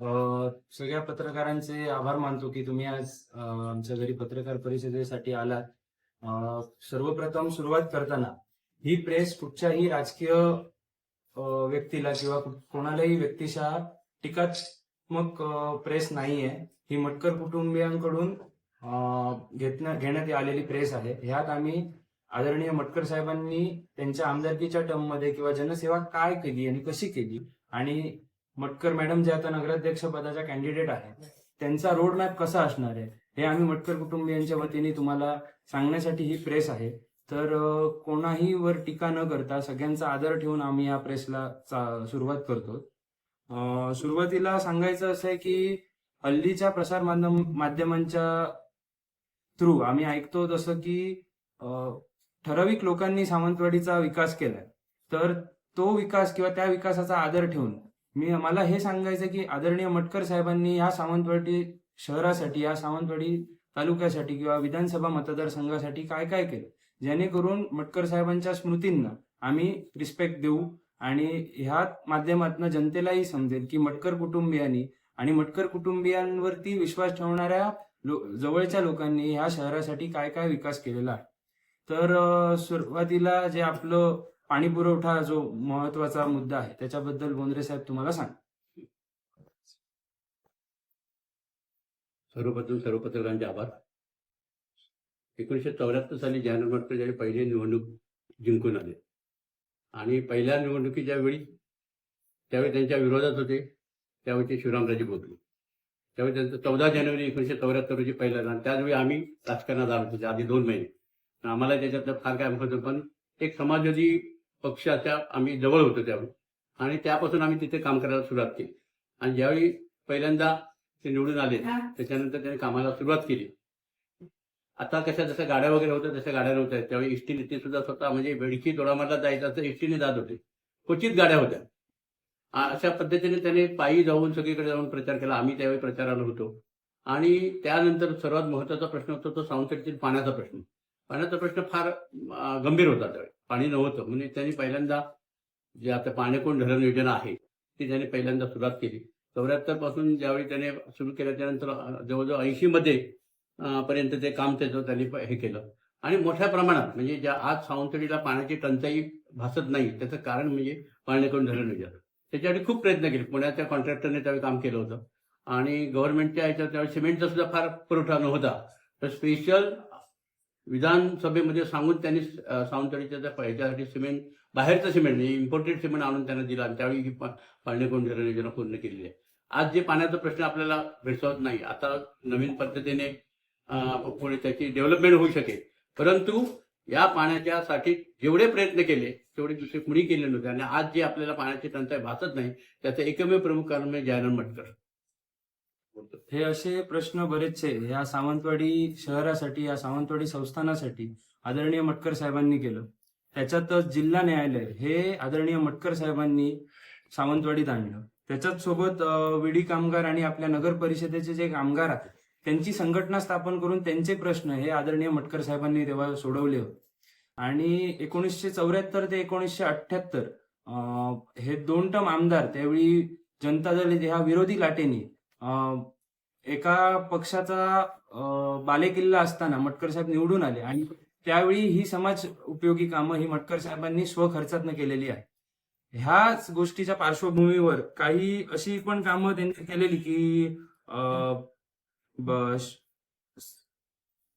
सगळ्या पत्रकारांचे आभार मानतो की तुम्ही आज आमच्या घरी पत्रकार परिषदेसाठी आलात. सर्वप्रथम सुरुवात करताना ही प्रेस कुठच्याही राजकीय व्यक्तीला किंवा कोणालाही व्यक्तिशः टीकात्मक प्रेस नाहीये. ही मटकर कुटुंबियांकडून घेतण्या- घेण्यात आलेली प्रेस आहे. ह्यात आम्ही आदरणीय मटकर साहेबांनी त्यांच्या आमदारकीच्या टर्ममध्ये किंवा जनसेवा काय केली आणि कशी केली आणि मटकर मॅडम जे आता नगराध्यक्ष पदाच्या कॅन्डिडेट आहेत त्यांचा रोड मॅप कसा असणार आहे? हे आम्ही मटकर कुटुंबियांच्या वतीने तुम्हाला सांगण्यासाठी ही प्रेस आहे. तर कोणाही वर टीका न करता सगळ्यांचा आदर ठेवून आम्ही या प्रेसला चा- सुरुवात करतो. सुरुवातीला सांगायचं असं आहे की हल्लीच्या प्रसार माध्यम माध्यमांच्या थ्रू आम्ही ऐकतो जसं की ठराविक लोकांनी सावंतवाडीचा विकास केलाय. तर तो विकास किंवा त्या विकासाचा आदर ठेवून मी मला हे सांगायचं की आदरणीय मटकर साहेबांनी या सावंतवाडी शहरासाठी या सावंतवाडी तालुक्यासाठी किंवा विधानसभा मतदारसंघासाठी काय काय केलं? जेणेकरून मटकर साहेबांच्या स्मृतींना आम्ही रिस्पेक्ट देऊ आणि ह्या माध्यमातून जनतेलाही समजेल की मटकर कुटुंबियांनी आणि मटकर कुटुंबियांवरती विश्वास ठेवणाऱ्या लो- जवळच्या लोकांनी ह्या शहरासाठी काय काय विकास केलेला आहे? तर सुरुवातीला जे आपलं पाणी पुरवठा जो महत्त्वाचा मुद्दा आहे त्याच्याबद्दल बोंद्रे साहेब तुम्हाला सांग. सर्वप्रथम सर्व पत्रकारांचे आभार. एकोणीसशे चौऱ्याहत्तर साली जानेवारी मटकर ज्यावेळी पहिली निवडणूक जिंकून आले. आणि पहिल्या निवडणुकीच्या वेळी त्यावेळी त्यांच्या विरोधात होते त्यावेळी ते शिवरामराजे बोलले. त्यावेळी त्यांचं चौदा जानेवारी एकोणीसशे चौऱ्याहत्तर रोजी पहिला आणि त्याचवेळी आम्ही राजकारणात आलो होतो आधी दोन महिने. आम्हाला त्याच्यातलं फार काय होतं पण एक समाजवादी पक्षाच्या आम्ही जवळ होतो त्यावेळी आणि त्यापासून आम्ही तिथे काम करायला सुरुवात केली. आणि ज्यावेळी पहिल्यांदा ते निवडून आले त्याच्यानंतर त्याने कामाला सुरुवात केली. आता कशा जशा गाड्या वगैरे होत्या तशा गाड्या नव्हत्या. त्यावेळी एसटी ते सुद्धा स्वतः म्हणजे बेडकी दोडामाला जायचं तर एसटीने जात होते. क्वचित गाड्या होत्या. अशा पद्धतीने त्याने पायी जाऊन सगळीकडे जाऊन प्रचार केला. आम्ही त्यावेळी प्रचाराला होतो. आणि त्यानंतर सर्वात महत्त्वाचा प्रश्न होता तो सावंतवाडीतील पाण्याचा प्रश्न. पाण्याचा प्रश्न फार गंभीर होता त्यावेळी. पाणी नव्हतं. म्हणजे त्यांनी पहिल्यांदा जे आता पाण्याकोण धरण योजना आहे ती त्यांनी पहिल्यांदा सुरुवात केली. चौऱ्याहत्तरपासून ज्यावेळी त्याने सुरू केलं त्यानंतर जवळजवळ ऐंशी मध्ये पर्यंत ते काम त्याचं त्यांनी प- हे केलं. आणि मोठ्या प्रमाणात म्हणजे ज्या आज सावंतवाडीला पाण्याची टंचाई भासत नाही त्याचं कारण म्हणजे पाण्याकडून धरण योजना. त्याच्यासाठी खूप प्रयत्न केले. पुण्याच्या कॉन्ट्रॅक्टरने त्यावेळी काम केलं होतं. आणि गव्हर्नमेंटच्या याच्यात त्यावेळी सिमेंटचा सुद्धा फार पुरवठा नव्हता. तर स्पेशल विधानसभेमध्ये सांगून त्यांनी सावंतवाडीच्या ह्याच्यासाठी सिमेंट बाहेरचं सिमेंट म्हणजे इम्पोर्टेड सिमेंट आणून त्यांना दिला आणि त्यावेळी ही पा- पाण्याकडून योजना पूर्ण केलेली आहे. आज जे पाण्याचा प्रश्न आपल्याला भेडसावत नाही आता नवीन पद्धतीने पुढे त्याची डेव्हलपमेंट होऊ शकेल. परंतु या पाण्याच्यासाठी जेवढे प्रयत्न केले तेवढे दुसरे कुणी केले नव्हते. आणि आज जे आपल्याला पाण्याची टंचाई भासत नाही त्याचं एकमेव प्रमुख कारण म्हणजे जयराम मटकर. हे असे प्रश्न बरेचसे या सावंतवाडी शहरासाठी या सावंतवाडी संस्थानासाठी आदरणीय मटकर साहेबांनी केलं. त्याच्यातच जिल्हा न्यायालय हे आदरणीय मटकर साहेबांनी सावंतवाडीत आणलं. त्याच्याच सोबत विडी कामगार आणि आपल्या नगर परिषदेचे जे कामगार आहेत त्यांची संघटना स्थापन करून त्यांचे प्रश्न हे आदरणीय मटकर साहेबांनी तेव्हा सोडवले होते. आणि एकोणीसशे चौऱ्याहत्तर ते एकोणीसशे अठ्ठ्याहत्तर हे दोन टर्म आमदार त्यावेळी जनता दल ह्या विरोधी लाटेनी एका पक्षाचा अं, बालेकिल्ला असताना मटकर साहेब निवडून आले आणि त्यावेळी ही समाज उपयोगी कामं ही मटकर साहेबांनी स्वखर्चातनं केलेली आहे ह्याच गोष्टीच्या पार्श्वभूमीवर काही अशी पण कामं त्यांनी केलेली की अं,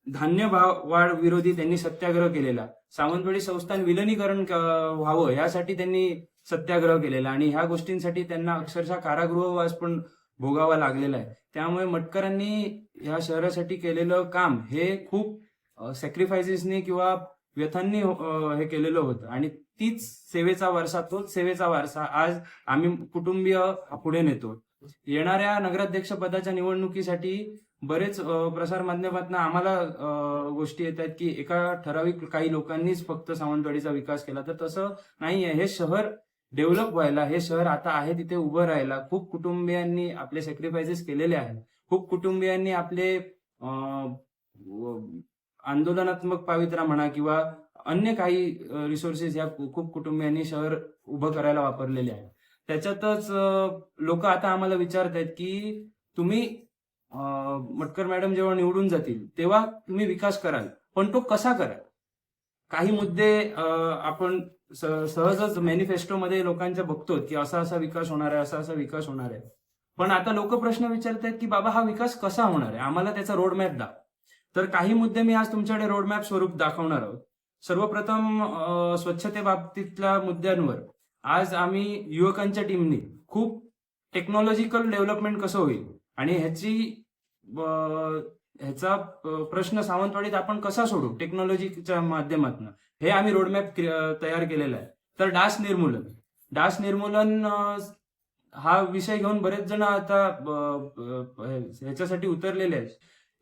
धान्य भाव वाढ विरोधी त्यांनी सत्याग्रह केलेला. सावंतवाडी संस्थान विलनीकरण व्हावं यासाठी त्यांनी सत्याग्रह केलेला आणि ह्या गोष्टींसाठी त्यांना अक्षरशः कारागृहवास पण भोगावा लागलेला आहे. त्यामुळे मटकरांनी ह्या शहरासाठी केलेलं काम हे खूप सॅक्रिफायसेसनी किंवा व्यथांनी हे केलेलं होतं. आणि तीच सेवेचा वारसा तोच सेवेचा वारसा आज आम्ही कुटुंबीय पुढे नेतो. येणाऱ्या नगराध्यक्ष पदाच्या निवडणुकीसाठी बरेच प्रसारमाध्यमातून प्रसार माध्यमातून आम्हाला गोष्टी येत आहेत की एका ठराविक काही लोकांनीच फक्त सावंतवाडीचा विकास केला. तर तसं नाही आहे हे शहर डेव्हलप व्हायला हे शहर आता आहे तिथे उभं राहायला खूप कुटुंबियांनी आपले सॅक्रिफायसेस केलेले आहेत. खूप कुटुंबियांनी आपले आंदोलनात्मक पावित्रा म्हणा किंवा अन्य काही रिसोर्सेस या खूप कुटुंबियांनी शहर उभं करायला वापरलेले आहे त्याच्यातच लोक आता आम्हाला विचारत आहेत की तुम्ही मटकर मॅडम जेव्हा निवडून जातील तेव्हा तुम्ही विकास कराल पण तो कसा कराल? काही मुद्दे आपण स- सहजच मॅनिफेस्टोमध्ये लोकांच्या बघतो की असा असा विकास होणार आहे असा असा विकास होणार आहे. पण आता लोक प्रश्न विचारत आहेत की बाबा हा विकास कसा होणार आहे? आम्हाला त्याचा रोडमॅप दाख तर काही मुद्दे मी आज तुमच्याकडे रोडमॅप स्वरूप दाखवणार आहोत. सर्वप्रथम स्वच्छतेबाबतीतल्या मुद्द्यांवर. आज आम्ही युवकांच्या टीमनी खूप टेक्नॉलॉजिकल डेव्हलपमेंट कसं होईल? आणि ह्याची ह्याचा प्रश्न सावंतवाडीत आपण कसा सोडू? टेक्नॉलॉजीच्या माध्यमातून. हे आम्ही रोडमॅप तयार केलेला आहे. तर डास निर्मूलन. डास निर्मूलन हा विषय घेऊन बरेच जण आता ह्याच्यासाठी उतरलेले आहेत.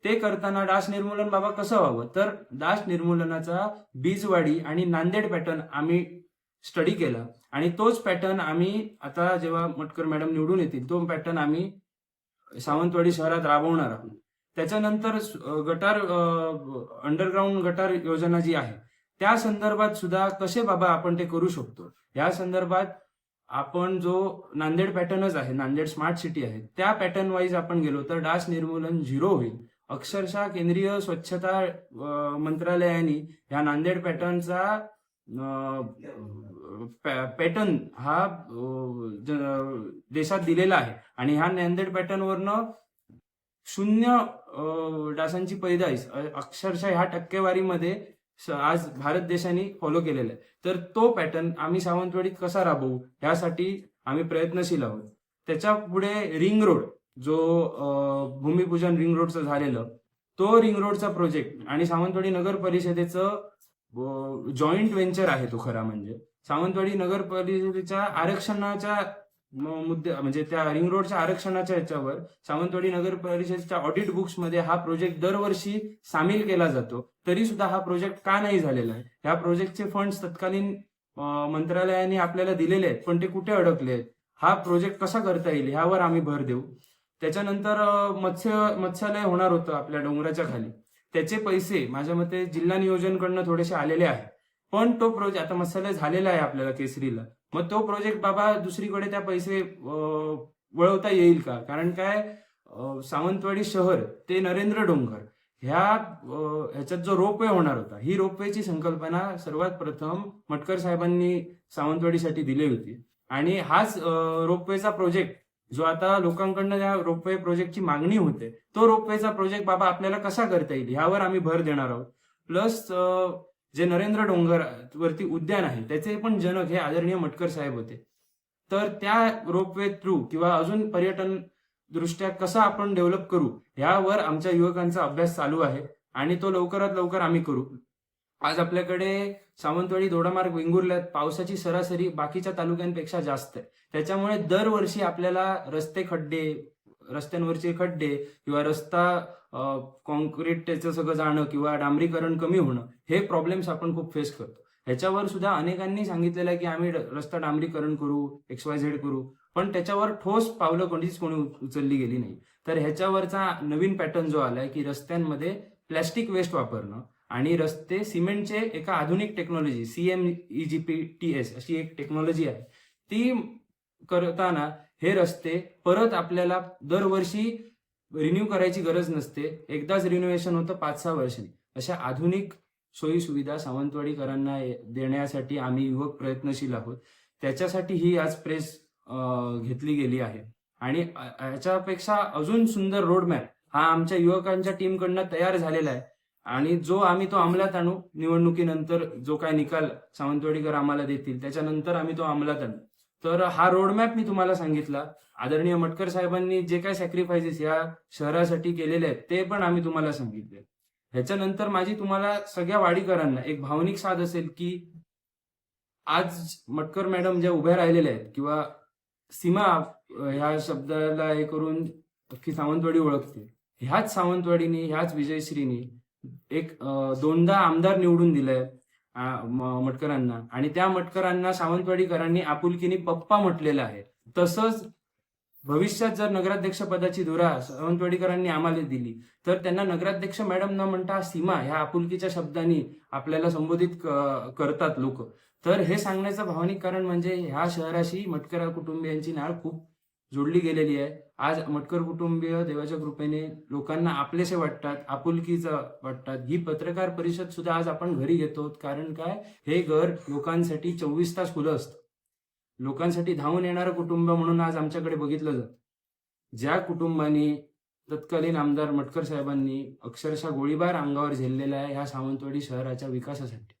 ते करताना डास निर्मूलन बाबा कसं व्हावं? तर डास निर्मूलनाचा बीजवाडी आणि नांदेड पॅटर्न आम्ही स्टडी केला. आणि तोच पॅटर्न आम्ही आता जेव्हा मटकर मॅडम निवडून येतील तो पॅटर्न आम्ही सावंतवाडी शहरात राबवणार आहोत. त्याच्यानंतर गटार अंडरग्राऊंड गटार योजना जी आहे त्या संदर्भात सुद्धा कसे बाबा आपण ते करू शकतो? या संदर्भात आपण जो नांदेड पॅटर्नच आहे नांदेड स्मार्ट सिटी आहे त्या पॅटर्न वाईज आपण गेलो तर डास निर्मूलन झिरो होईल. अक्षरशः केंद्रीय स्वच्छता मंत्रालयाने या नांदेड पॅटर्नचा पॅटर्न हा ज- देशात दिलेला आहे. आणि ह्या नांदेड पॅटर्नवरनं शून्य डासांची पैदाईश अक्षरशः ह्या टक्केवारीमध्ये स- आज भारत देशाने फॉलो केलेला आहे. तर तो पॅटर्न आम्ही सावंतवाडीत कसा राबवू यासाठी आम्ही प्रयत्नशील आहोत. त्याच्या पुढे रिंग रोड जो भूमिपूजन रिंग रोडचं झालेलं तो रिंग रोडचा प्रोजेक्ट आणि सावंतवाडी नगर परिषदेचं जॉईंट व्हेंचर आहे तो खरा म्हणजे. सावंतवाडी नगर परिषदेच्या आरक्षणाच्या मुद्दे म्हणजे त्या रिंग रोडच्या आरक्षणाच्या याच्यावर सावंतवाडी नगर परिषदेच्या ऑडिट बुक्समध्ये हा प्रोजेक्ट दरवर्षी सामील केला जातो. तरी सुद्धा हा प्रोजेक्ट का नाही झालेला आहे? ह्या प्रोजेक्टचे फंड्स तत्कालीन मंत्रालयाने आपल्याला दिलेले आहेत पण ते कुठे अडकले आहेत? हा प्रोजेक्ट कसा करता येईल ह्यावर आम्ही भर देऊ. त्याच्यानंतर मत्स्य मत्स्यालय होणार होतं आपल्या डोंगराच्या खाली. त्याचे पैसे माझ्या मते जिल्हा नियोजनकडनं थोडेसे आलेले आहे पण तो प्रोजेक्ट आता मत्स्यालय झालेला आहे आपल्याला केसरीला. मग तो प्रोजेक्ट बाबा दुसरीकडे त्या पैसे वळवता येईल का? कारण काय सावंतवाडी शहर ते नरेंद्र डोंगर ह्या ह्याच्यात जो रोपवे होणार होता ही रोपवेची संकल्पना सर्वात प्रथम मटकर साहेबांनी सावंतवाडीसाठी दिली होती. आणि हाच रोपवेचा प्रोजेक्ट जो आता लोकांकडनं या रोपवे प्रोजेक्टची मागणी होते तो रोपवेचा प्रोजेक्ट बाबा आपल्याला कसा करता येईल? ह्यावर आम्ही भर देणार आहोत. प्लस जे नरेंद्र डोंगर वरती उद्यान आहे त्याचे पण जनक हे आदरणीय मटकर साहेब होते. तर त्या रोपवे थ्रू किंवा अजून पर्यटन दृष्ट्या कसा आपण डेव्हलप करू ह्यावर आमच्या युवकांचा अभ्यास चालू आहे आणि तो लवकरात लवकर आम्ही करू. आज आपल्याकडे सावंतवाडी दोडामार्ग वेंगुर्ल्यात पावसाची सरासरी बाकीच्या तालुक्यांपेक्षा जास्त आहे. त्याच्यामुळे दरवर्षी आपल्याला रस्ते खड्डे रस्त्यांवरचे खड्डे किंवा रस्ता कॉन्क्रीट त्याचं सगळं जाणं किंवा डांबरीकरण कमी होणं हे प्रॉब्लेम्स आपण खूप फेस करतो. ह्याच्यावर सुद्धा अनेकांनी सांगितलेलं आहे की आम्ही ड- रस्ता डांबरीकरण करू एक्स वाय झेड करू पण त्याच्यावर ठोस पावलं कोणतीच कोणी उचलली गेली नाही. तर ह्याच्यावरचा नवीन पॅटर्न जो आलाय की रस्त्यांमध्ये प्लॅस्टिक वेस्ट वापरणं आणि रस्ते सिमेंटचे एका आधुनिक technology CM G P T S अशी एक टेक्नॉलॉजी आहे. ती करताना हे रस्ते परत आपल्याला दरवर्षी रिन्यू करायची गरज नसते. एकदाच रिन्युएशन होतं पाच सहा वर्षांनी. अशा आधुनिक सोयी सुविधा सावंतवाडीकरांना देण्यासाठी आम्ही युवक प्रयत्नशील आहोत. त्याच्यासाठी ही आज प्रेस घेतली गेली आहे. आणि याच्यापेक्षा अजून सुंदर रोडमॅप हा आमच्या युवकांच्या टीमकडनं तयार झालेला आहे. आणि जो आम्ही तो अंमलात आणू निवडणुकीनंतर जो काय निकाल सावंतवाडीकर आम्हाला देतील त्याच्यानंतर आम्ही तो अंमलात आणू. तर हा रोडमॅप मी तुम्हाला सांगितला. आदरणीय मटकर साहेबांनी जे काय सॅक्रिफायसेस या शहरासाठी केलेले आहेत ते पण आम्ही तुम्हाला सांगितले. ह्याच्यानंतर माझी तुम्हाला सगळ्या वाडीकरांना एक भावनिक साथ असेल की आज मटकर मॅडम ज्या उभ्या राहिलेल्या आहेत किंवा सीमा ह्या शब्दाला हे करून अख्खी सावंतवाडी ओळखते ह्याच सावंतवाडीने ह्याच विजयश्रीनी एक दोनदा आमदार निवडून दिलाय. मटकरांना. आणि त्या मटकरांना सावंतवाडीकरांनी आपुलकीने पप्पा म्हटलेलं आहे. तसंच भविष्यात जर नगराध्यक्ष पदाची धुरा सावंतवाडीकरांनी आम्हाला दिली तर त्यांना नगराध्यक्ष मॅडम न म्हणता सीमा ह्या आपुलकीच्या शब्दांनी आपल्याला संबोधित करतात लोक. तर हे सांगण्याचं भावनिक कारण म्हणजे ह्या शहराशी मटकरा कुटुंबियांची नाळ खूप जोडली गेलेली आहे. आज मटकर कुटुंबीय देवाच्या कृपेने लोकांना आपलेसे वाटतात आपुलकीचं वाटतात. ही पत्रकार परिषद सुद्धा आज आपण घरी घेतो. कारण काय? हे घर लोकांसाठी चोवीस तास खुलं असतं. लोकांसाठी धावून येणारं कुटुंब म्हणून आज आमच्याकडे बघितलं जातं. ज्या कुटुंबानी तत्कालीन आमदार मटकर साहेबांनी अक्षरशः गोळीबार अंगावर झेललेला आहे ह्या सावंतवाडी शहराच्या विकासासाठी.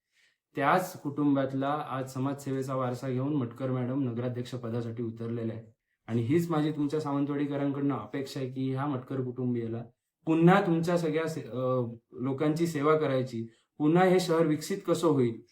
त्याच कुटुंबातला आज समाजसेवेचा वारसा घेऊन मटकर मॅडम नगराध्यक्ष पदासाठी उतरलेले आहे आणि हीच माझी तुमच्या सावंतवाडीकरांकडनं अपेक्षा आहे की ह्या मटकर कुटुंबियाला पुन्हा तुमच्या सगळ्या से- लोकांची सेवा करायची पुन्हा हे शहर विकसित कसं होईल?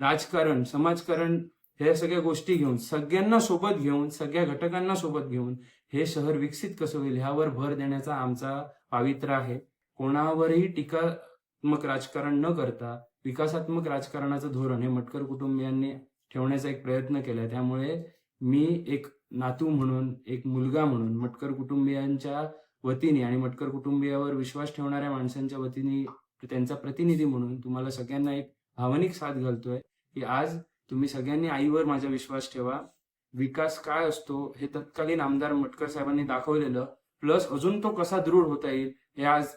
राजकारण समाजकारण ह्या सगळ्या गोष्टी घेऊन सगळ्यांना सोबत घेऊन सगळ्या घटकांना सोबत घेऊन हे शहर विकसित कसं होईल ह्यावर भर देण्याचा आमचा पावित्र्य आहे. कोणावरही टीकात्मक राजकारण न करता विकासात्मक राजकारणाचं धोरण हे मटकर कुटुंबियांनी ठेवण्याचा एक प्रयत्न केला. त्यामुळे मी एक नातू म्हणून एक मुलगा म्हणून मटकर कुटुंबियांच्या वतीने आणि मटकर कुटुंबियावर विश्वास ठेवणाऱ्या माणसांच्या वतीने त्यांचा प्रतिनिधी म्हणून तुम्हाला सगळ्यांना एक भावनिक साथ घालतोय की आज तुम्ही सगळ्यांनी आईवर माझा विश्वास ठेवा. विकास काय असतो हे तत्कालीन आमदार मटकर साहेबांनी दाखवलेलं. प्लस अजून तो कसा दृढ होता येईल हे आज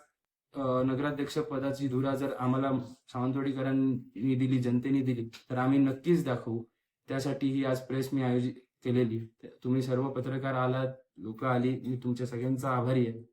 नगराध्यक्ष पदाची धुरा जर आम्हाला सावंतवाडीकरांनी दिली जनतेने दिली तर आम्ही नक्कीच दाखवू. त्यासाठी ही आज प्रेस मी आयोजित केलेली. तुम्ही सर्व पत्रकार आलात लोक आली मी तुमच्या सगळ्यांचा आभारी आहे.